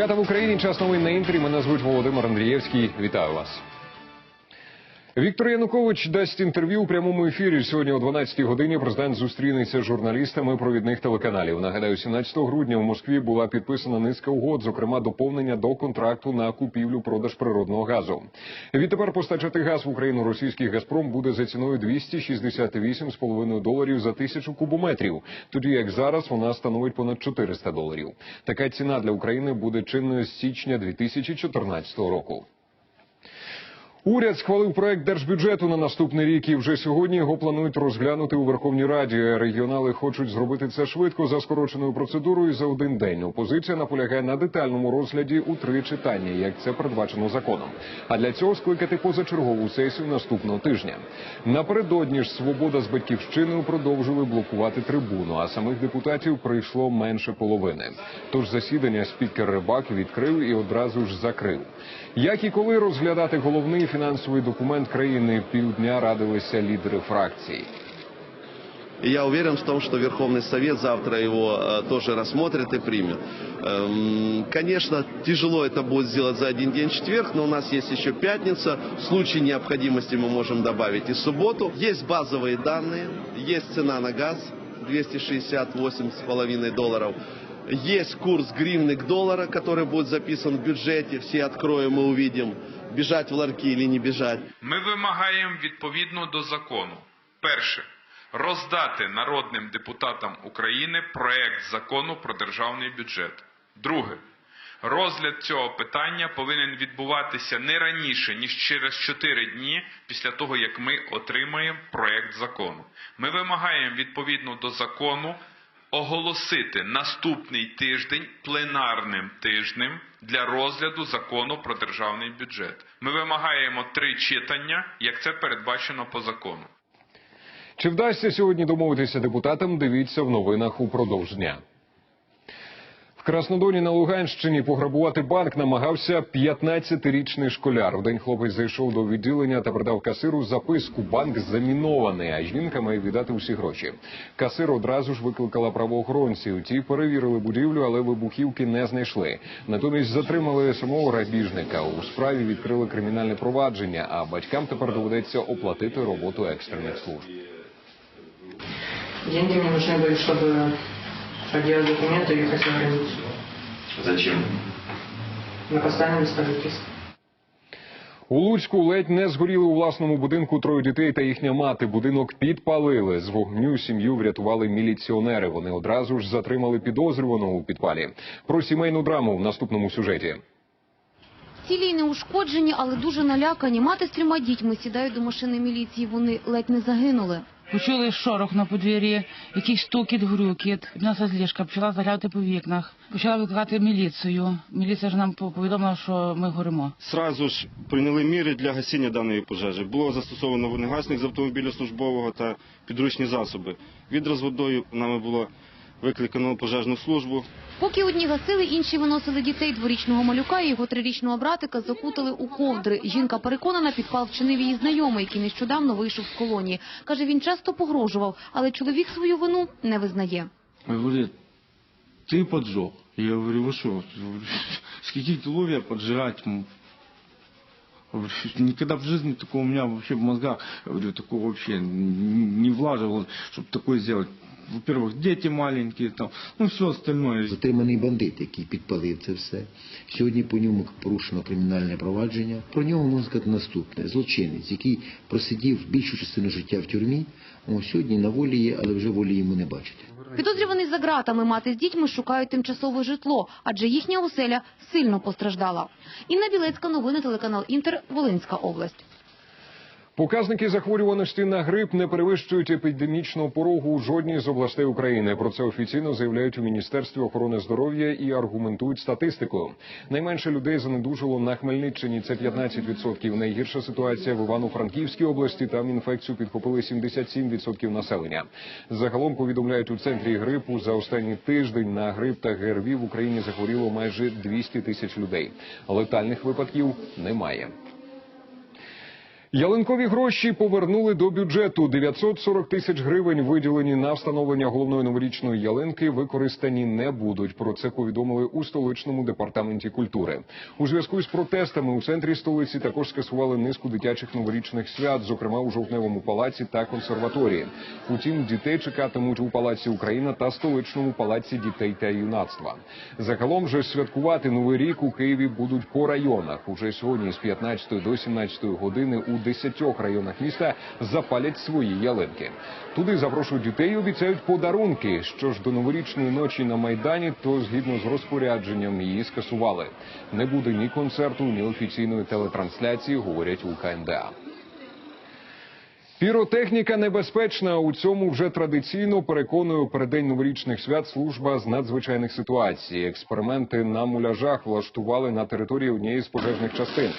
Дев'ята в Україні. Час новин на інтері. Мене звуть Володимир Андрієвський. Вітаю вас. Віктор Янукович дасть інтерв'ю у прямому ефірі. Сьогодні о 12-й годині президент зустрінеться з журналістами провідних телеканалів. Нагадаю, 17 грудня в Москві була підписана низка угод, зокрема доповнення до контракту на купівлю-продаж природного газу. Відтепер постачати газ в Україну російський Газпром буде за ціною 268,5 доларів за тисячу кубометрів, тоді як зараз вона становить понад 400 доларів. Така ціна для України буде чинною з січня 2014 року. Уряд схвалив проект держбюджету на наступний рік, і вже сьогодні його планують розглянути у Верховній Раді. Регіонали хочуть зробити це швидко за скороченою процедурою за один день. Опозиція наполягає на детальному розгляді у три читання, як це передбачено законом. А для цього скликати позачергову сесію наступного тижня. Напередодні ж свобода з батьківщиною продовжили блокувати трибуну, а самих депутатів прийшло менше половини. Тож засідання спікер Рибак відкрив і одразу ж закрив. Як і коли розглядати головний фінансовий документ країни півдня радилися лідери фракцій. И я уверен в том, что Верховный Совет завтра его э, тоже рассмотрит и примет. Эм, конечно, тяжело это будет сделать за один день в четверг, но у нас есть еще пятница. В случае необходимости мы можем добавить и субботу. Есть базовые данные, есть цена на газ 268,5 долларов. Есть курс гривны к доллара, который будет записан в бюджете. Все откроем и увидим, Бежать в ларьки или не бежать. Ми вимагаємо відповідно до закону. Перше. Роздати народним депутатам України проект закону про державний бюджет. Друге. Розгляд цього питання повинен відбуватися не раніше, ніж через 4 дні після того, як ми отримаємо проект закону. Ми вимагаємо відповідно до закону оголосити наступний тиждень пленарним тижнем для розгляду закону про державний бюджет. Ми вимагаємо три читання, як це передбачено по закону. Чи вдасться сьогодні домовитися депутатам? Дивіться в новинах упродовж дня. В Краснодоні на Луганщині пограбувати банк намагався 15-річний школяр. Вдень хлопець зайшов до відділення та передав касиру записку. Банк замінований, а жінка має віддати усі гроші. Касир одразу ж викликала правоохоронців. Ті перевірили будівлю, але вибухівки не знайшли. Натомість затримали самого грабіжника. У справі відкрили кримінальне провадження, а батькам тепер доведеться оплатити роботу екстрених служб. Деньги мне нужны были, чтобы проделать документы и ехать на границу. Зачем? На постоянном строительстве. У Луцьку ледь не згоріли у власному будинку троє дітей та їхня мати. Будинок підпалили. З вогню сім'ю врятували міліціонери. Вони одразу ж затримали підозрюваного у підпалі. Про сімейну драму в наступному сюжеті. Цілі й не ушкоджені, але дуже налякані. Мати з трьома дітьми сідають до машини міліції. Вони ледь не загинули. Почули шорох на подвір'ї, якийсь стукіт, грюкіт. Піднялася зліжка, почала заглядати по вікнах. Почала викликати міліцію. Міліція ж нам повідомила, що ми горимо. Сразу ж прийняли міри для гасіння даної пожежі. Було застосовано вогнегасник з автомобіля службового та підручні засоби. Відра з водою нами було викликано пожежну службу. Поки одні гасили, інші виносили дітей. Дворічного малюка і його трирічного братика закутали у ковдри. Жінка переконана, підпал вчинив її знайомий, який нещодавно вийшов з колонії. Каже, він часто погрожував, але чоловік свою вину не визнає. Говорит, ты поджег. Я говорю, вы что, с каких делов я поджигать? м? Говорю, Никогда в жизни такого у меня вообще в мозгах, говорю, такого вообще н- не влаживалось, чтобы такое сделать. Во-первых, дети маленькие, там, ну все остальное. Затриманий бандит, який підпалив це все. Сьогодні по ньому порушено кримінальне провадження. Про нього можна сказати наступне. Злочинець, який просидів більшу частину життя в тюрмі, о, сьогодні на волі є, але вже волі йому не бачать. Підозрюваний за ґратами мати з дітьми шукають тимчасове житло, адже їхня оселя сильно постраждала. Інна Білецька, новини телеканал Інтер, Волинська область. Показники захворюваності на грип не перевищують епідемічного порогу у жодній з областей України. Про це офіційно заявляють у міністерстві охорони здоров'я і аргументують статистикою. Найменше людей занедужало на Хмельниччині. Це 15%. Найгірша ситуація в Івано-Франківській області. Там інфекцію підхопили 77% населення. Загалом повідомляють у центрі грипу за останній тиждень на грип та ГРВІ в Україні захворіло майже 200 тисяч людей. Летальних випадків немає. Ялинкові гроші повернули до бюджету. 940 тисяч гривень, виділені на встановлення головної новорічної ялинки, використані не будуть. Про це повідомили у столичному департаменті культури. У зв'язку з протестами у центрі столиці також скасували низку дитячих новорічних свят, зокрема у жовтневому палаці та консерваторії. Утім, дітей чекатимуть у палаці Україна та столичному палаці дітей та юнацтва. Загалом же святкувати новий рік у Києві будуть по районах. Уже сьогодні з 15 до 17 години у 10 районах міста запалять свої ялинки. Туди запрошують дітей і обіцяють подарунки. Що ж до новорічної ночі на майдані, то згідно з розпорядженням її скасували. Не буде ні концерту, ні офіційної телетрансляції, говорять у КНДА. Піротехніка небезпечна. У цьому вже традиційно переконує у переддень новорічних свят служба з надзвичайних ситуацій. Експерименти на муляжах влаштували на території однієї з пожежних частин.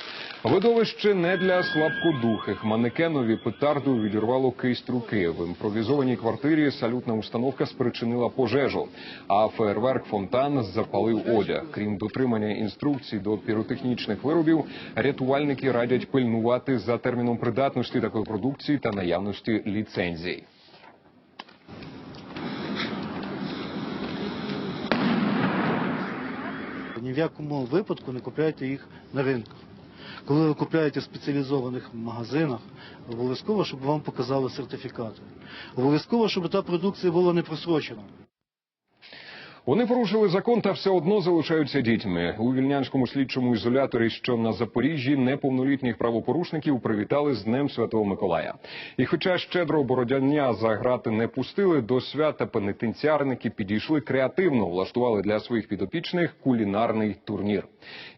Видовище не для слабкодухих. Манекенові петарду відірвало кисть руки. В імпровізованій квартирі салютна установка спричинила пожежу. А фейерверк фонтан запалив одяг. Крім дотримання інструкцій до піротехнічних виробів, рятувальники радять пильнувати за терміном придатності такої продукції та наявності ліцензій. Ні в якому випадку не купляйте їх на ринку. Коли ви купляєте в спеціалізованих магазинах, обов'язково, щоб вам показали сертифікати. Обов'язково, щоб та продукція була не просрочена. Вони порушили закон та все одно залишаються дітьми. У вільнянському слідчому ізоляторі, що на Запоріжжі, неповнолітніх правопорушників привітали з Днем Святого Миколая. І хоча щедро бородяння за грати не пустили, до свята пенітенціарники підійшли креативно, влаштували для своїх підопічних кулінарний турнір.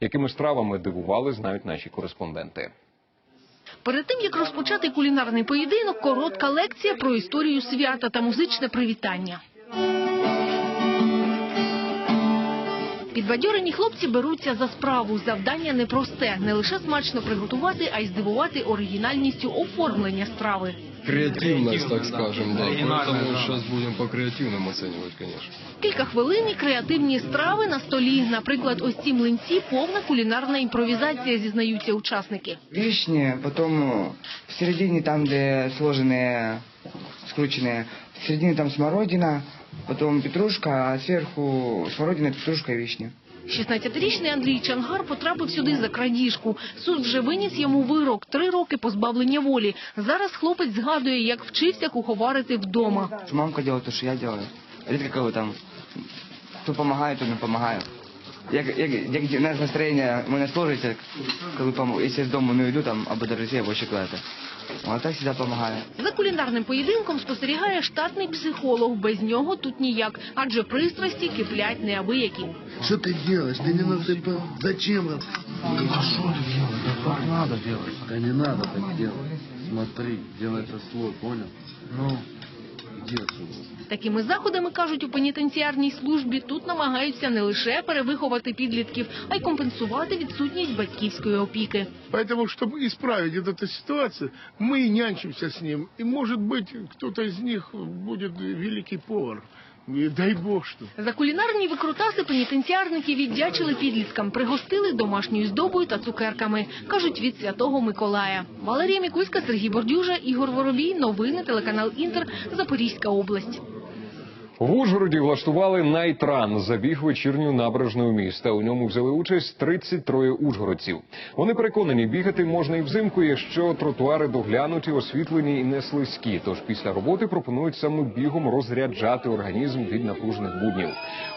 Якими стравами дивували, знають наші кореспонденти. Перед тим як розпочати кулінарний поєдинок, коротка лекція про історію свята та музичне привітання. Підбадьорені хлопці беруться за справу. Завдання непросте – не лише смачно приготувати, а й здивувати оригінальністю оформлення страви. Креативность, так скажем, да. Поэтому сейчас будем по креативным оценивать, конечно. Кілька хвилин і креативні страви на столі. Наприклад, ось ці млинці – повна кулінарна імпровізація, зізнаються учасники. Вишни, потом э, в середине там, где сложенные, скрученные, в середине там смородина, потом петрушка, а сверху смородина, петрушка и вишня. 16-річний Андрій Чангар потрапив сюди за крадіжку. Суд вже виніс йому вирок – три роки позбавлення волі. Зараз хлопець згадує, як вчився куховарити вдома. Мамка робить те, що я роблю. Рідко коли там, то помогает, то не помогаю Як, як, як у нас настроєння мене сложиться, коли пом... якщо з дому не йду там або до друзей, або ще куди-то. А так завжди допомагає. За кулінарним поєдинком спостерігає штатний психолог. Без нього тут ніяк, адже пристрасті киплять неабиякі. Что ты делаешь? Ты не насыпал. Зачем? А что ты делаешь? Да как надо делать? Да не надо так делать. Смотри, делай это слой, понял? Ну, иди отсюда. Такими заходами, кажуть у пенітенціарній службі, тут намагаються не лише перевиховати підлітків, а й компенсувати відсутність батьківської опіки. Поэтому, чтобы исправить вот эту ситуацию, мы и нянчимся с ним. И, может быть, кто-то из них будет великий повар. И дай бог что. За кулінарні викрутаси пенітенціарники віддячили підліткам, пригостили домашньою здобою та цукерками. Кажуть, від Святого Миколая. Валерія Мікульська, Сергій Бордюжа, Ігор Воробій. Новини, телеканал Інтер, Запорізька область. В Ужгороді влаштували найтран забіг вечірньою набережною міста. У ньому взяли участь 33 ужгородців. Вони переконані, бігати можна і взимку, якщо тротуари доглянуті, освітлені і не слизькі. Тож після роботи пропонують саме бігом розряджати організм від напружених буднів.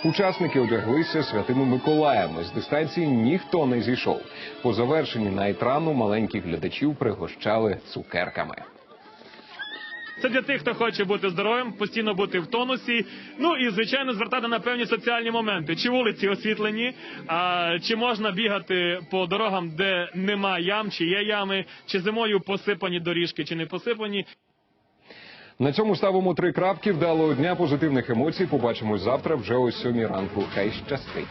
Учасники одяглися святими Миколаями. З дистанції ніхто не зійшов. По завершенні найтрану маленьких глядачів пригощали цукерками. Це для тих, хто хоче бути здоровим, постійно бути в тонусі. Ну і звичайно звертати на певні соціальні моменти. Чи вулиці освітлені, а чи можна бігати по дорогам, де нема ям, чи є ями, чи зимою посипані доріжки, чи не посипані. На цьому ставимо три крапки. Вдалого дня позитивних емоцій. Побачимось завтра вже о сьомій ранку. Хай щастить.